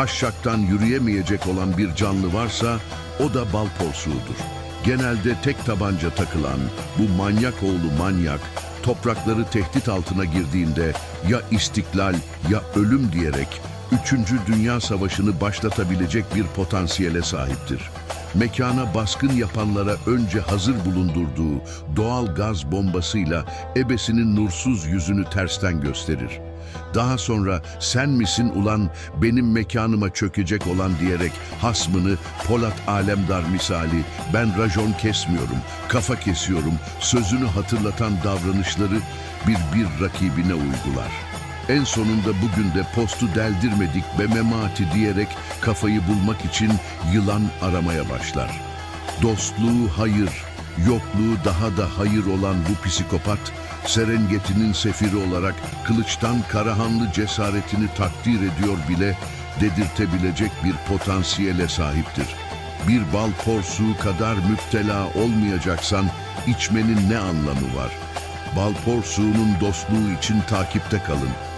taşşaktan yürüyemeyecek olan bir canlı varsa o da bal porsuğudur. Genelde tek tabanca takılan bu manyak oğlu manyak toprakları tehdit altına girdiğinde ya istiklal ya ölüm diyerek 3. Dünya Savaşı'nı başlatabilecek bir potansiyele sahiptir. Mekana baskın yapanlara önce hazır bulundurduğu doğal gaz bombasıyla ebesinin nursuz yüzünü tersten gösterir. Daha sonra sen misin ulan benim mekanıma çökecek olan diyerek hasmını Polat Alemdar misali ben rajon kesmiyorum, kafa kesiyorum sözünü hatırlatan davranışları bir bir rakibine uygular. En sonunda bugün de postu deldirmedik be memati diyerek kafayı bulmak için yılan aramaya başlar. Dostluğu hayır, yokluğu daha da hayır olan bu psikopat, Serengeti'nin sefiri olarak kılıçtan Karahanlı cesaretini takdir ediyor bile dedirtebilecek bir potansiyele sahiptir. Bir bal porsuğu kadar müptela olmayacaksan içmenin ne anlamı var? Bal porsuğunun dostluğu için takipte kalın.